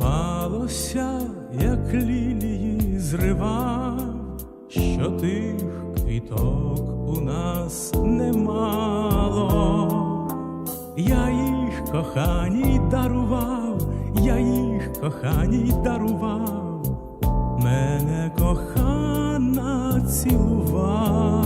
Здавалося, як лілії зривав, що тих квіток у нас немало. Я їх коханій дарував, я їх коханій дарував, мене кохана цілувала,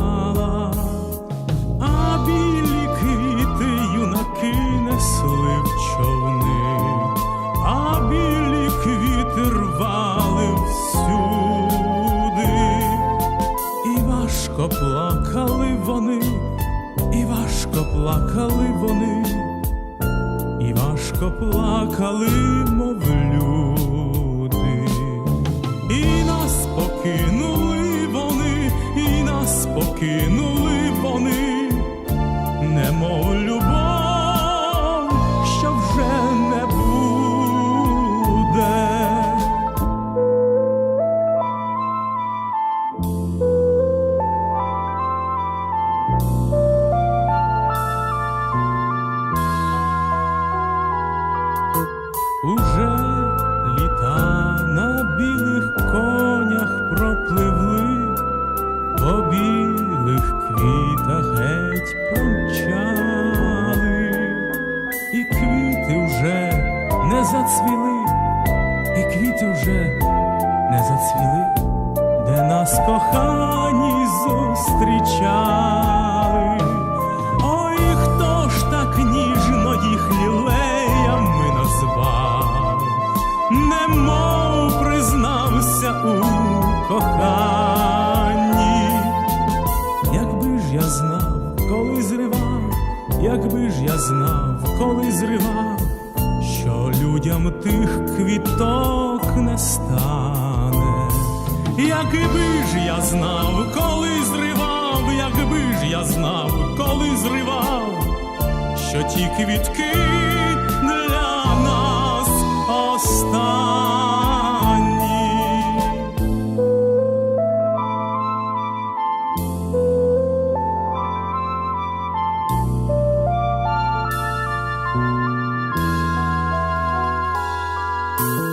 плакали вони, і важко плакали, мов квітах геть промчали, і квіти вже не зацвіли, і квіти вже не зацвіли, де нас кохані зустрічали. Ой, хто ж так ніжно їх лілеями назвав, немов признався у коханні. Якби ж я знав, коли зривав, що людям тих квіток не стане. Якби ж я знав, коли зривав, якби ж я знав, коли зривав, що ті квітки для нас останні. Ой,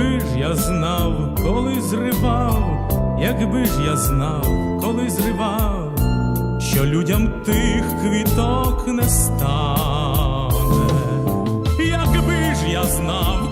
Якби ж я знав, коли зривав, якби ж я знав, коли зривав, що людям тих квіток не стане, якби ж я знав.